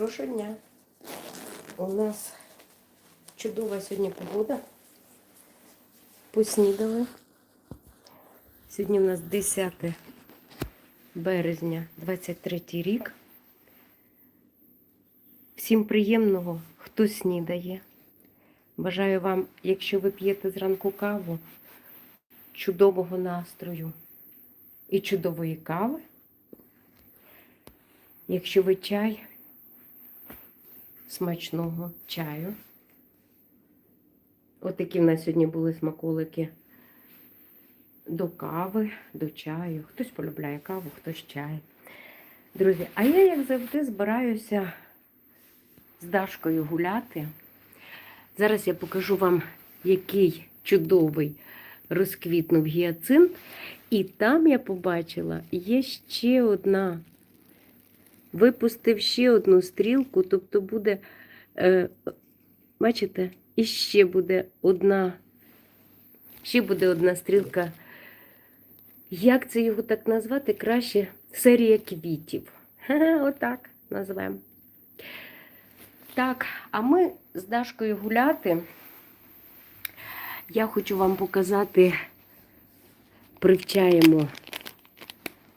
Хорошого дня. У нас чудова сьогодні погода. Поснідали. Сьогодні у нас 10 березня, 23 рік. Всім приємного, хто снідає. Бажаю вам, якщо ви п'єте зранку каву, чудового настрою і чудової кави. Якщо ви чай, смачного чаю. От в нас сьогодні були смаколики до кави, до чаю. Хтось полюбляє каву, хтось чай. Друзі, а я, як завжди, збираюся з Дашкою гуляти. Зараз я покажу вам, який чудовий розквітнув гіацинт. І там я побачила, є ще одна. Випустив ще одну стрілку, тобто буде, е, бачите, і ще буде одна, ще буде одна стрілка. Як це його так назвати? Краще серія квітів. Ха-ха, Отак назвемо. Так, а ми з Дашкою гуляти. Я хочу вам показати, привчаємо,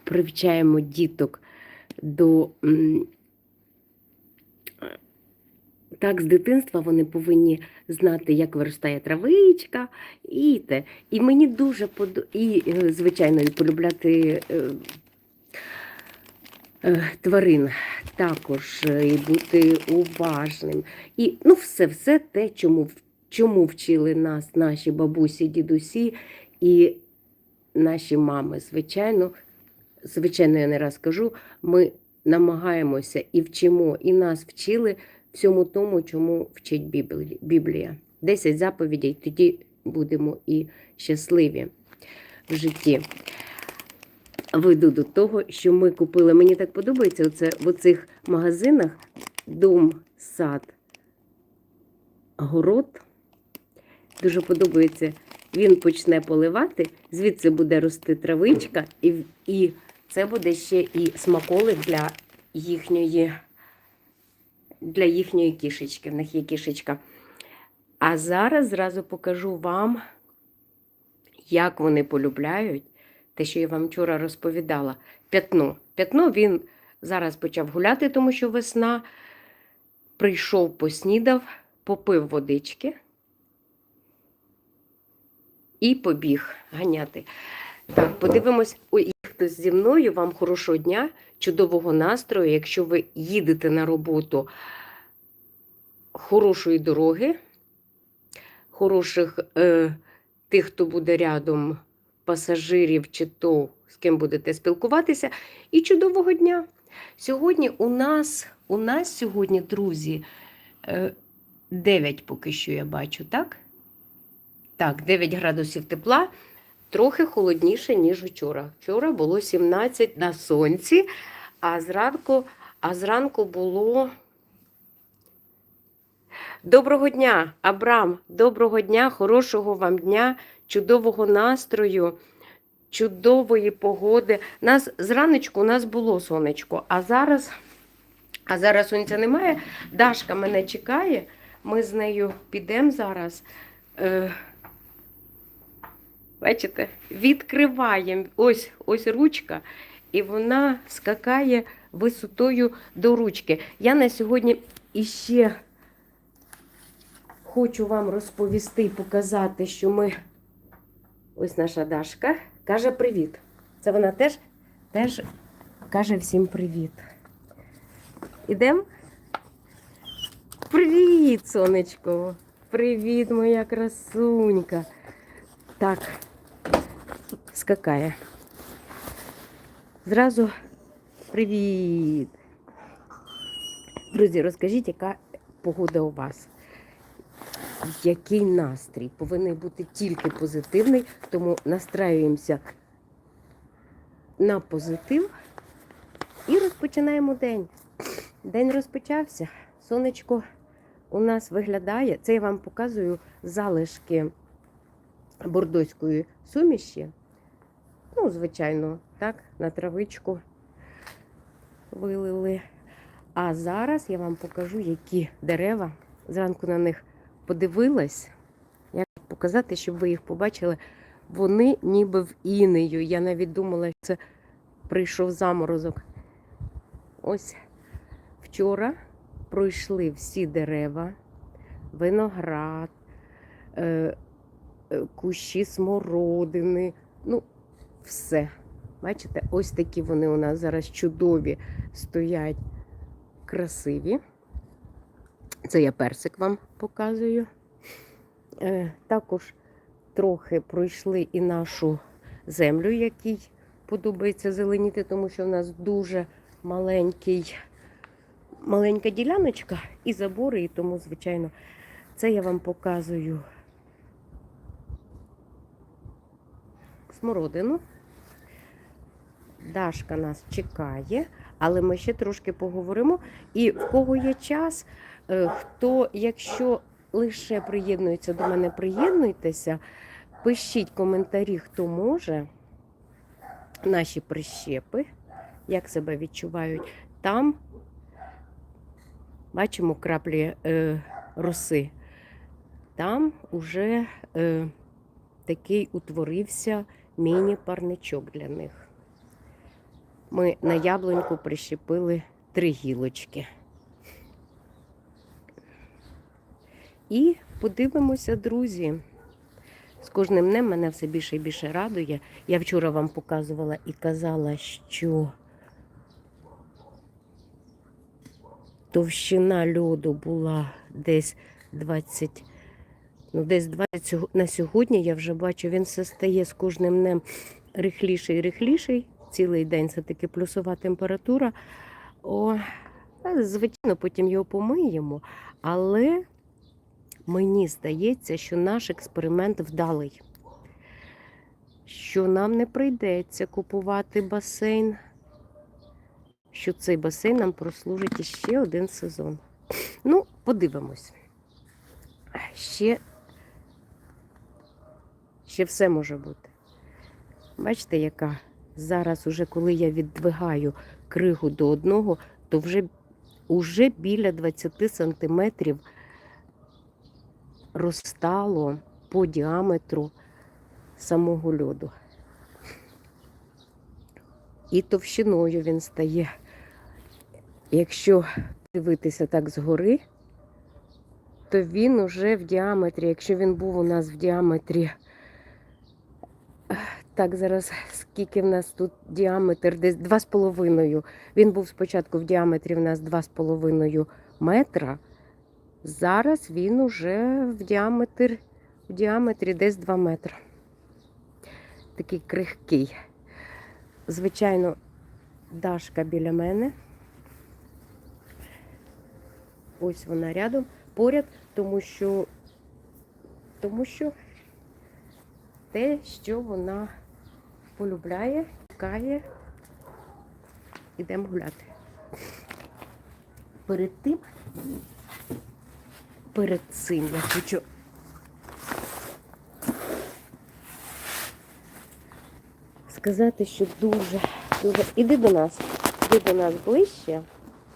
привчаємо діток до так, з дитинства вони повинні знати, як виростає травичка, і те. І мені дуже подо... і, е, звичайно, і полюбляти е, е, тварин також, і бути уважним. І ну, все, все те, чому, чому вчили нас наші бабусі, дідусі і наші мами. Звичайно, звичайно, я не раз кажу, ми намагаємося і вчимо, і нас вчили всьому тому, чому вчить Біблія. Десять заповідей, тоді будемо і щасливі в житті. Веду до того, що ми купили. Мені так подобається оце в оцих магазинах дом, сад, город. Дуже подобається. Він почне поливати, звідси буде рости травичка, і, і це буде ще і смаколик для їхньої, для їхньої кішечки. В них є кішечка. А зараз зразу покажу вам, як вони полюбляють те, що я вам вчора розповідала. П'ятно. П'ятно він зараз почав гуляти, тому що весна. Прийшов, поснідав, попив водички і побіг ганяти. Так, подивимось, і хтось зі мною. Вам хорошого дня, чудового настрою. Якщо ви їдете на роботу, хорошої дороги, хороших е, тих, хто буде рядом, пасажирів чи то, з ким будете спілкуватися, і чудового дня. Сьогодні у нас, у нас сьогодні, друзі, е, 9 поки що я бачу, так? Так, 9 градусів тепла, трохи холодніше, ніж вчора. Вчора було 17 на сонці, а зранку, а зранку було. Доброго дня, Абрам, доброго дня, хорошого вам дня, чудового настрою, чудової погоди. Нас зранечку у нас було сонечко, а зараз, а зараз сонця немає. Дашка мене чекає. Ми з нею підемо зараз. Е, бачите, відкриваємо ось, ось ручка, і вона скакає висотою до ручки. Я на сьогодні іще хочу вам розповісти і показати, що ми. Ось наша Дашка каже привіт. Це вона теж, теж каже всім привіт. Ідемо? Привіт, сонечко! Привіт, моя красунька. Так, скакає. Зразу привіт. Друзі, розкажіть, яка погода у вас? Який настрій? Повинен бути тільки позитивний, тому настраюємося на позитив і розпочинаємо день. День розпочався. Сонечко у нас виглядає. Це я вам показую залишки бордоської суміші. Ну, звичайно, так, на травичку вилили. А зараз я вам покажу, які дерева. Зранку на них подивилась. Як показати, щоб ви їх побачили. Вони ніби в інею. Я навіть думала, що це прийшов заморозок. Ось вчора пройшли всі дерева, виноград, е, е, кущі смородини. Ну, все. Бачите, ось такі вони у нас зараз чудові стоять, красиві. Це я персик вам показую. Е, також трохи пройшли і нашу землю, якій подобається зеленіти, тому що в нас дуже маленький, маленька діляночка і забори, і тому, звичайно, це я вам показую смородину. Дашка нас чекає, але ми ще трошки поговоримо. І в кого є час, е, хто, якщо лише приєднується до мене, приєднуйтеся, пишіть коментарі, хто може, наші прищепи, як себе відчувають. Там бачимо краплі е, роси. Там уже е, такий утворився міні-парничок для них. Ми на яблуньку прищепили три гілочки. І подивимося, друзі. З кожним днем мене все більше і більше радує. Я вчора вам показувала і казала, що товщина льоду була десь 20, ну десь 20 на сьогодні. Я вже бачу, він все стає з кожним днем рихліший і рихліший. Цілий день це таки плюсова температура. О, звичайно, потім його помиємо. Але мені здається, що наш експеримент вдалий. Що нам не прийдеться купувати басейн, що цей басейн нам прослужить іще один сезон. Ну, подивимось. Ще, ще все може бути. Бачите, яка зараз, уже коли я віддвигаю кригу до одного, то вже, уже біля 20 сантиметрів розстало по діаметру самого льоду. І товщиною він стає. Якщо дивитися так згори, то він уже в діаметрі, якщо він був у нас в діаметрі, так, зараз скільки в нас тут діаметр, десь 2,5. Він був спочатку в діаметрі в нас 2,5 метра. Зараз він уже в діаметр, в діаметрі десь 2 метри. Такий крихкий. Звичайно, Дашка біля мене. Ось вона рядом, поряд, тому що, тому що те, що вона полюбляє, чекає, ідемо гуляти. Перед тим, перед цим я хочу сказати, що дуже, дуже. Іди до нас, іди до нас ближче,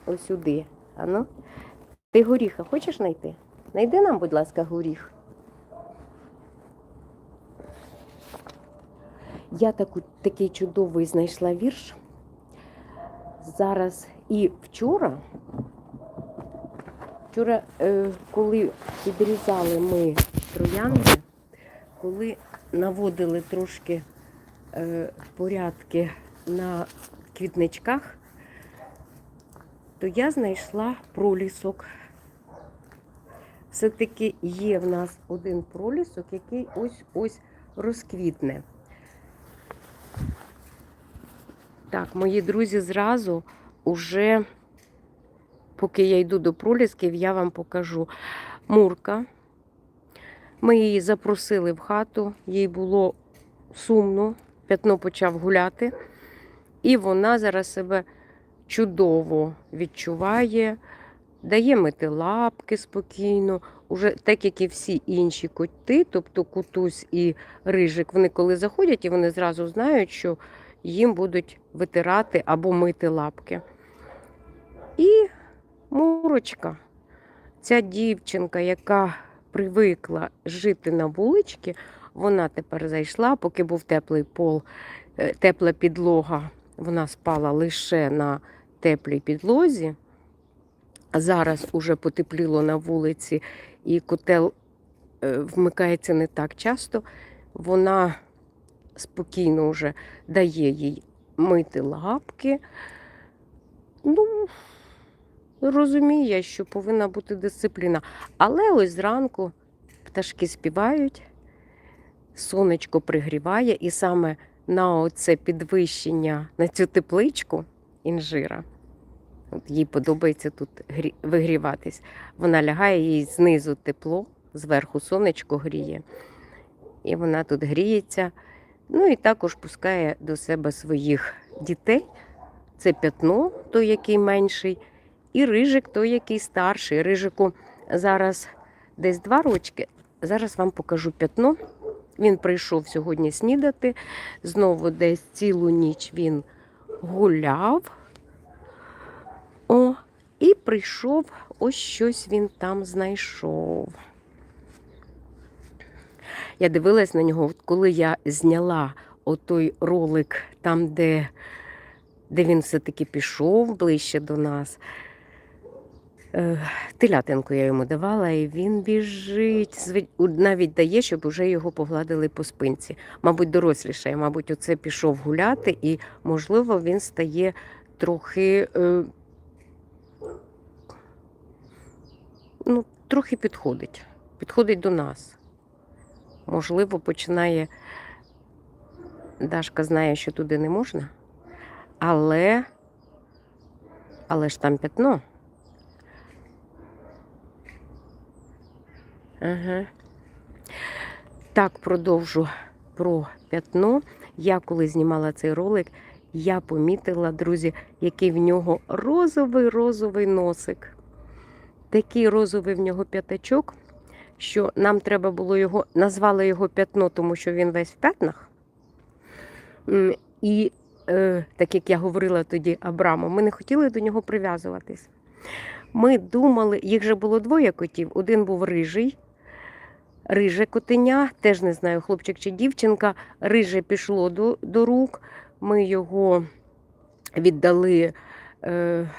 ось сюди. Ану. Ти горіха хочеш знайти? Найди нам, будь ласка, горіх. Я таку, такий чудовий знайшла вірш. Зараз і вчора, вчора, е, коли підрізали ми троянди, коли наводили трошки е, порядки на квітничках, то я знайшла пролісок. Все-таки є в нас один пролісок, який ось-ось розквітне. Так, мої друзі, зразу уже, поки я йду до пролісків, я вам покажу. Мурка. Ми її запросили в хату, їй було сумно, п'ятно почав гуляти, і вона зараз себе чудово відчуває, дає мити лапки спокійно, уже так як і всі інші коти, тобто кутусь і рижик, вони коли заходять, і вони зразу знають, що їм будуть витирати або мити лапки. І Мурочка, ця дівчинка, яка привикла жити на вуличці, вона тепер зайшла, поки був теплий пол, е, тепла підлога. Вона спала лише на теплій підлозі. А зараз уже потепліло на вулиці, і котел е, вмикається не так часто. Вона спокійно вже дає їй мити лапки. Ну, розуміє, що повинна бути дисципліна. Але ось зранку пташки співають, сонечко пригріває, і саме на оце підвищення, на цю тепличку інжира. От їй подобається тут грі- вигріватись. Вона лягає, їй знизу тепло, зверху сонечко гріє. І вона тут гріється. Ну і також пускає до себе своїх дітей. Це п'ятно, той, який менший, і рижик, той, який старший. Рижику зараз десь два рочки. Зараз вам покажу п'ятно. Він прийшов сьогодні снідати. Знову десь цілу ніч він гуляв. О, і прийшов, ось щось він там знайшов. Я дивилась на нього, коли я зняла отой ролик там, де, де він все-таки пішов ближче до нас. Е, Телятинку я йому давала, і він біжить. Навіть дає, щоб уже його погладили по спинці. Мабуть, дорослішає, мабуть, оце пішов гуляти, і, можливо, він стає трохи. Е, ну, трохи підходить. Підходить до нас. Можливо, починає. Дашка знає, що туди не можна, але, але ж там п'ятно. Ага. Так, продовжу про п'ятно. Я коли знімала цей ролик, я помітила, друзі, який в нього розовий розовий носик. Такий розовий в нього п'ятачок, що нам треба було його, назвали його п'ятно, тому що він весь в п'ятнах. І е, так як я говорила тоді Абраму, ми не хотіли до нього прив'язуватись. Ми думали, їх же було двоє котів. Один був рижий, риже котеня, теж не знаю, хлопчик чи дівчинка. Риже пішло до, до рук. Ми його віддали е,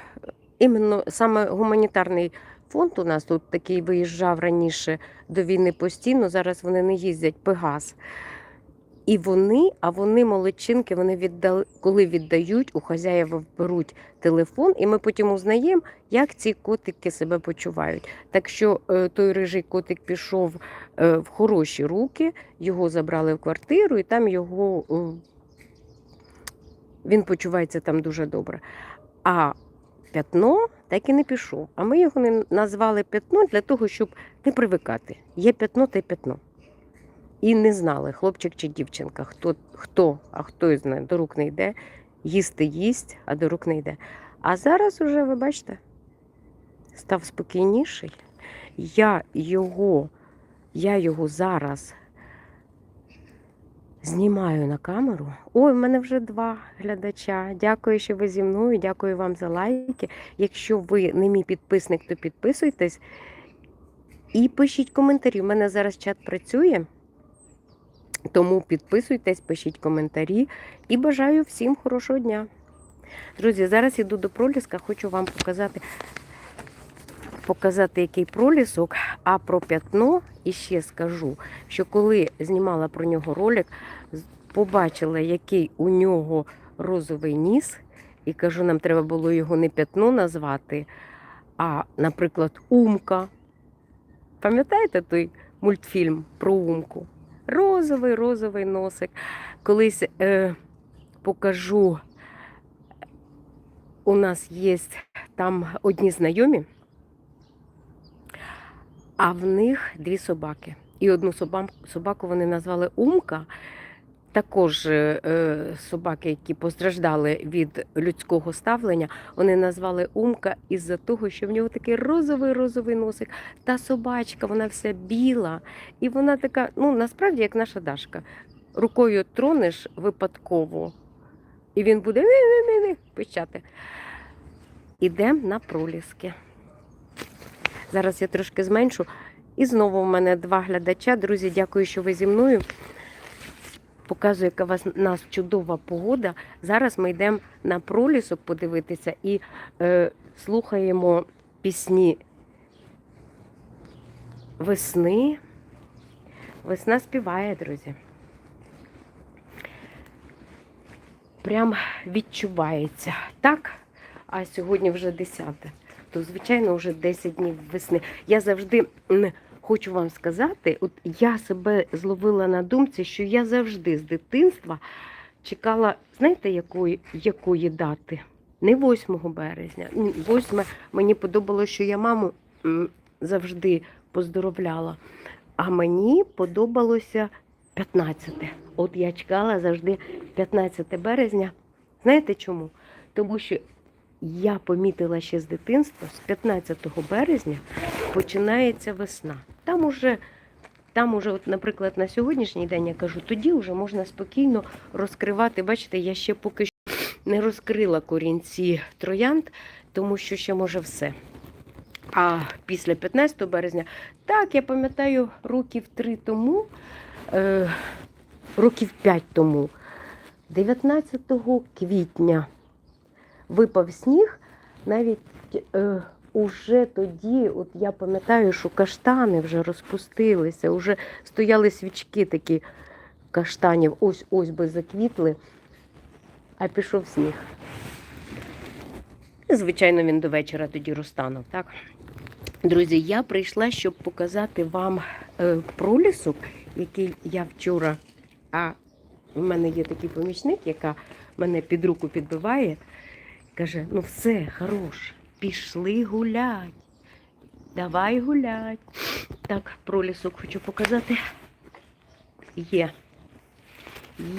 іменно саме гуманітарний фонд у нас тут такий виїжджав раніше до війни постійно. Зараз вони не їздять Пегас. І вони, а вони молодчинки, вони віддали, коли віддають, у хазяїва беруть телефон, і ми потім узнаємо, як ці котики себе почувають. Так що е, той рижий котик пішов е, в хороші руки, його забрали в квартиру, і там його е, він почувається там дуже добре. А п'ятно так і не пішов. А ми його не назвали п'ятно для того, щоб не привикати. Є п'ятно та п'ятно. І не знали, хлопчик чи дівчинка, хто, хто а хто із до рук не йде, їсти їсть, а до рук не йде. А зараз уже, ви бачите, став спокійніший. Я його, я його зараз знімаю на камеру. Ой, в мене вже два глядача. Дякую, що ви зі мною. Дякую вам за лайки. Якщо ви не мій підписник, то підписуйтесь і пишіть коментарі. У мене зараз чат працює. Тому підписуйтесь, пишіть коментарі і бажаю всім хорошого дня. Друзі, зараз йду до проліска, хочу вам показати, показати, який пролісок, а про п'ятно і ще скажу, що коли знімала про нього ролик, побачила, який у нього розовий ніс, і кажу, нам треба було його не п'ятно назвати, а, наприклад, Умка. Пам'ятаєте той мультфільм про Умку? Розовий, розовий носик. Колись е, покажу, у нас є там одні знайомі, а в них дві собаки. І одну собаку вони назвали Умка. Також е, е, собаки, які постраждали від людського ставлення, вони назвали Умка із-за того, що в нього такий розовий розовий носик. Та собачка, вона вся біла, і вона така, ну насправді як наша Дашка. Рукою тронеш випадково, і він буде «Ні-ні-ні-ні» пищати. Ідемо на проліски. Зараз я трошки зменшу. І знову в мене два глядача. Друзі, дякую, що ви зі мною. Показую, яка вас нас чудова погода. Зараз ми йдемо на пролісок подивитися і е, слухаємо пісні весни. Весна співає, друзі. Прям відчувається. Так? А сьогодні вже 10. То, звичайно, вже 10 днів весни. Я завжди хочу вам сказати, от я себе зловила на думці, що я завжди з дитинства чекала, знаєте, якої, якої дати? Не 8 березня. Ні, 8 мені подобалося, що я маму завжди поздоровляла. А мені подобалося 15. От я чекала завжди 15 березня. Знаєте чому? Тому що я помітила ще з дитинства, з 15 березня починається весна. Там уже, там уже, от, наприклад, на сьогоднішній день я кажу, тоді вже можна спокійно розкривати. Бачите, я ще поки що не розкрила корінці троянд, тому що ще може все. А після 15 березня, так, я пам'ятаю, років три тому, е, років п'ять тому, 19 квітня випав сніг, навіть е, уже тоді, от я пам'ятаю, що каштани вже розпустилися, вже стояли свічки такі каштанів, ось ось би заквітли, а пішов сніг. Звичайно, він до вечора тоді розтанув, так? Друзі, я прийшла, щоб показати вам е, пролісок, який я вчора. А в мене є такий помічник, яка мене під руку підбиває. Каже: ну все, хорош, пішли гулять. Давай гулять. Так, пролісок хочу показати. Є.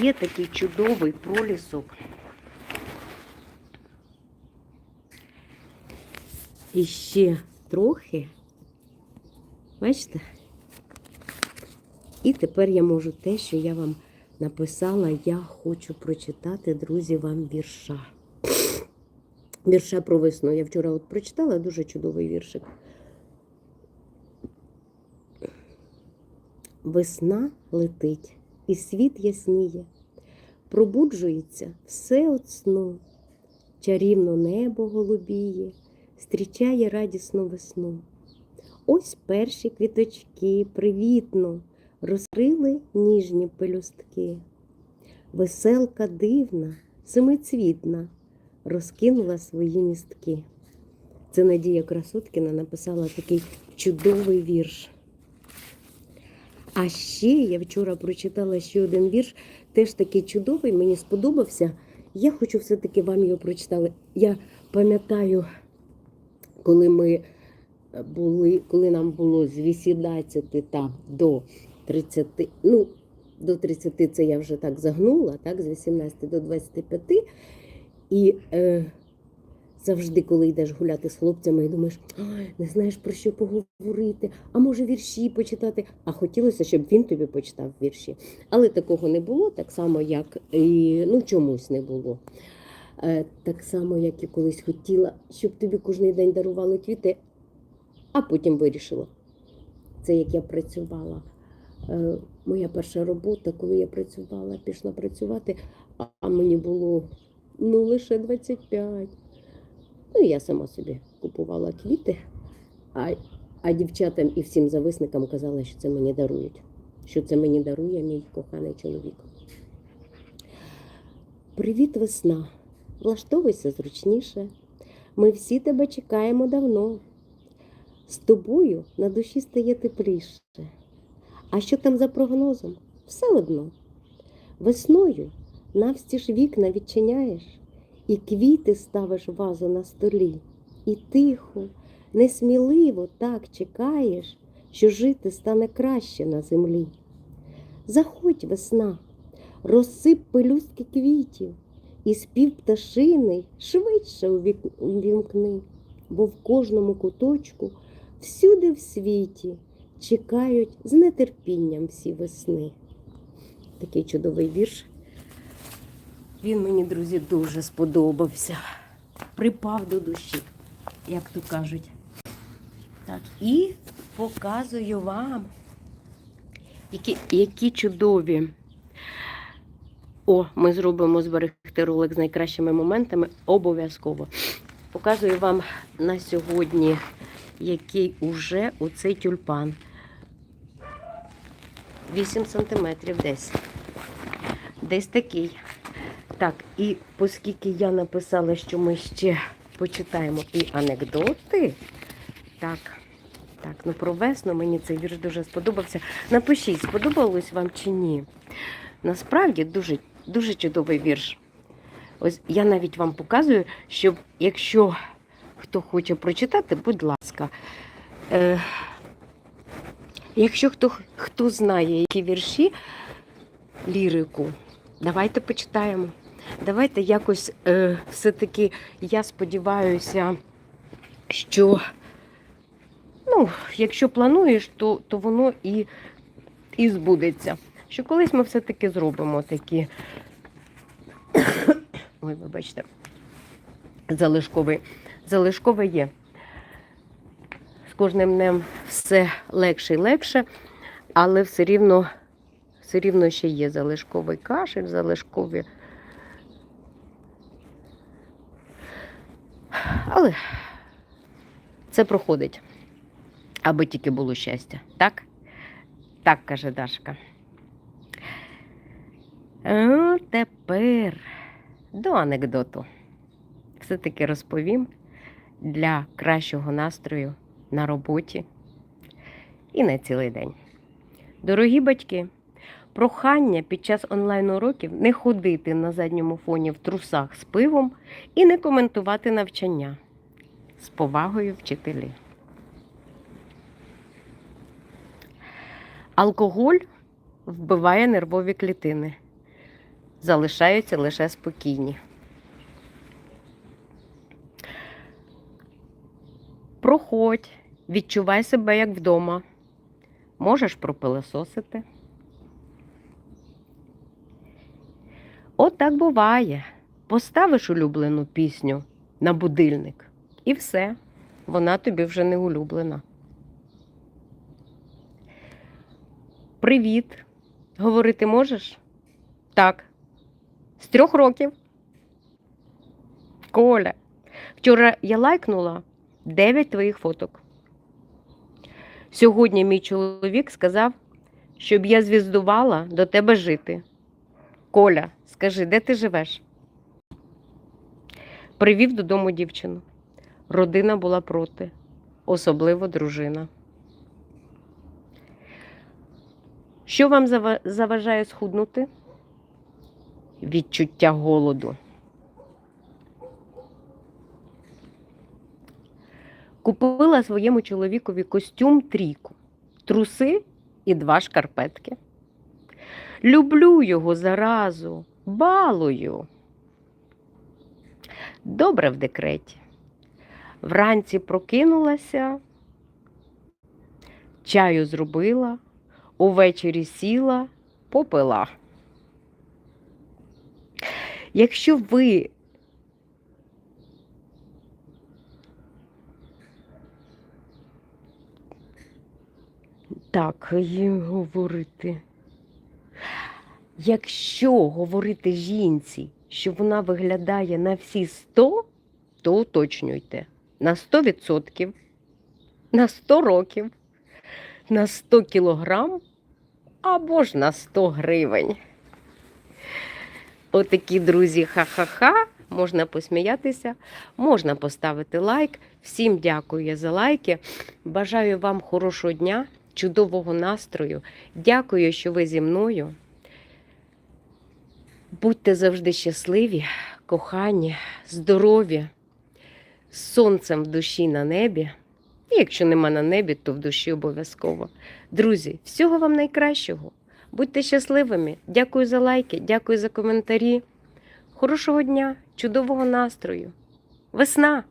Є такий чудовий пролісок. І ще трохи. Бачите? І тепер я можу те, що я вам написала, я хочу прочитати, друзі, вам вірша. Вірша про весну. Я вчора от прочитала дуже чудовий віршик. Весна летить, і світ ясніє, пробуджується все от сну, чарівно небо голубіє, зустрічає радісну весну. Ось перші квіточки привітно розкрили ніжні пелюстки. Веселка дивна, семицвітна, розкинула свої містки. Це Надія Красоткіна написала такий чудовий вірш. А ще я вчора прочитала ще один вірш, теж такий чудовий, мені сподобався. Я хочу все-таки вам його прочитати. Я пам'ятаю, коли ми були, коли нам було з 18 там, до 30, ну, до 30 це я вже так загнула, так, з 18 до 25. І е, завжди, коли йдеш гуляти з хлопцями, і думаєш, не знаєш про що поговорити, а може вірші почитати. А хотілося, щоб він тобі почитав вірші. Але такого не було, так само, як і ну, чомусь не було. Е, так само, як і колись хотіла, щоб тобі кожен день дарували квіти, а потім вирішила. Це як я працювала. Е, моя перша робота, коли я працювала, пішла працювати, а- мені було ну, лише 25. Ну, я сама собі купувала квіти, а, а дівчатам і всім зависникам казала, що це мені дарують. Що це мені дарує мій коханий чоловік. Привіт, весна! Влаштовуйся зручніше. Ми всі тебе чекаємо давно. З тобою на душі стає тепліше. А що там за прогнозом? Все одно. Весною навстіж вікна відчиняєш, і квіти ставиш вазу на столі, і тихо, несміливо так чекаєш, що жити стане краще на землі. Заходь, весна, розсип пелюстки квітів, і спів пташиний швидше увімкни, бо в кожному куточку, всюди в світі чекають з нетерпінням всі весни. Такий чудовий вірш. Він мені, друзі, дуже сподобався. Припав до душі, як то кажуть. Так, і показую вам, які, які чудові. О, ми зробимо зберегти ролик з найкращими моментами обов'язково. Показую вам на сьогодні, який уже оцей тюльпан. 8 сантиметрів десь. Десь такий. Так, і оскільки я написала, що ми ще почитаємо і анекдоти. Так, так, ну про весну мені цей вірш дуже сподобався. Напишіть, сподобалось вам чи ні. Насправді дуже, дуже чудовий вірш. Ось я навіть вам показую, щоб якщо хто хоче прочитати, будь ласка. Е, якщо хто, хто знає, які вірші, лірику, давайте почитаємо. Давайте якось е, все-таки я сподіваюся, що ну, якщо плануєш, то, то воно і, і збудеться. Що колись ми все-таки зробимо такі. Ой, вибачте, залишковий. Залишковий є. З кожним днем все легше і легше, але все рівно, все рівно ще є залишковий кашель, залишкові. Але це проходить, аби тільки було щастя. Так? Так, каже Дашка. А тепер до анекдоту. Все-таки розповім для кращого настрою на роботі і на цілий день. Дорогі батьки, прохання під час онлайн-уроків не ходити на задньому фоні в трусах з пивом і не коментувати навчання. З повагою вчителі. Алкоголь вбиває нервові клітини. Залишаються лише спокійні. Проходь, відчувай себе як вдома. Можеш пропилососити. От так буває. Поставиш улюблену пісню на будильник і все, вона тобі вже не улюблена. Привіт. Говорити можеш? Так. З трьох років. Коля. Вчора я лайкнула 9 твоїх фоток. Сьогодні мій чоловік сказав, щоб я звіздувала до тебе жити. Коля, скажи, де ти живеш? Привів додому дівчину. Родина була проти, особливо дружина. Що вам заважає схуднути? Відчуття голоду. Купила своєму чоловікові костюм трійку, труси і два шкарпетки. Люблю його заразу, балую. Добре в декреті. Вранці прокинулася, чаю зробила, увечері сіла, попила. Якщо ви так і говорити. Якщо говорити жінці, що вона виглядає на всі 100, то уточнюйте. На 100%, на 100 років, на 100 кілограм або ж на 100 гривень. Отакі, друзі, ха-ха-ха. Можна посміятися, можна поставити лайк. Всім дякую за лайки. Бажаю вам хорошого дня, чудового настрою. Дякую, що ви зі мною. Будьте завжди щасливі, кохані, здорові, з сонцем в душі на небі. Якщо нема на небі, то в душі обов'язково. Друзі, всього вам найкращого. Будьте щасливими. Дякую за лайки, дякую за коментарі. Хорошого дня, чудового настрою. Весна!